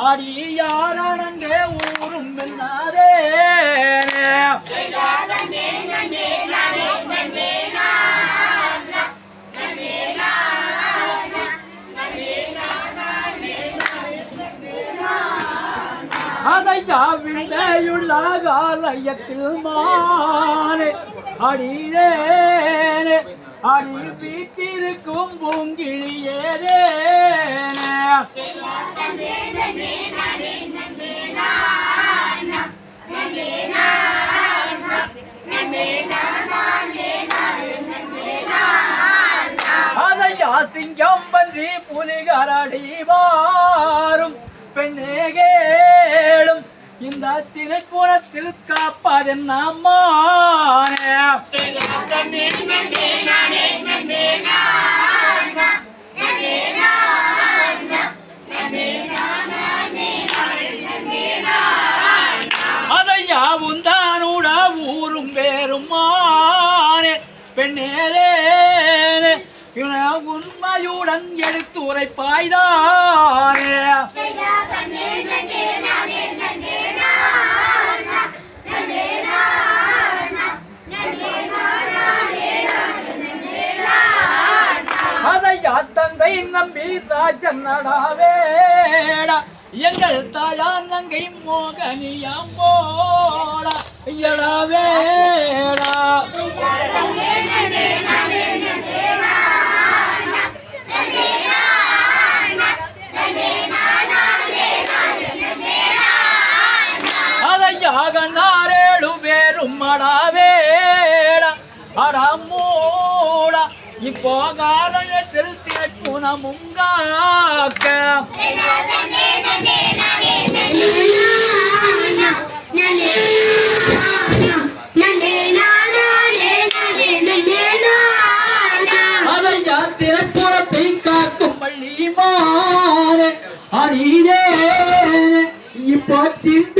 அடி ஊரும் என்னாரே அதையா விந்தையுள்ள காலயத்தில் மானே அடியேனே அடி வீட்டிருக்கும் பூங்கிழியேனே. அதையா சிங்கம் பன்றி புலிகரடி வாரும் பெண்ணேகே இந்த திரைப்புறத்தில் காப்பதன் அம்மானே அதையா உந்தானூட ஊரும் பேரும் பெண்ணேரே உண்மையுடன் எடுத்துரைப்பாய்தானே? தந்தை நம்பி ராஜன் எங்கள் தாயார் நங்கை மோகனியம் போடா. எடவேடா. அடமூடா இப்போ காரணத்தில் குணமும் திரைப்புறத்தை காக்கும் பள்ளி மாறு. அடியே இப்போ சிந்தி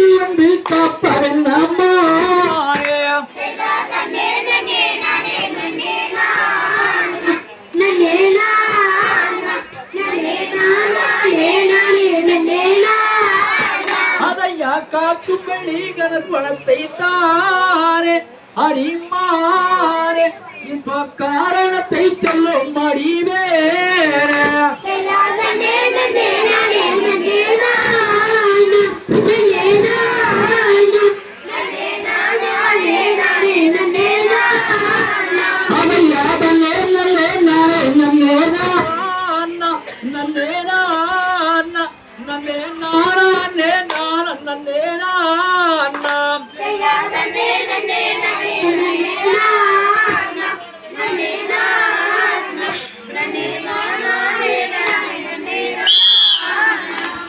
காத்து காக்கும் பள்ளி கனற்பழத்தை தானே அடிமானே காரணத்தை சொல்லும் அடிவே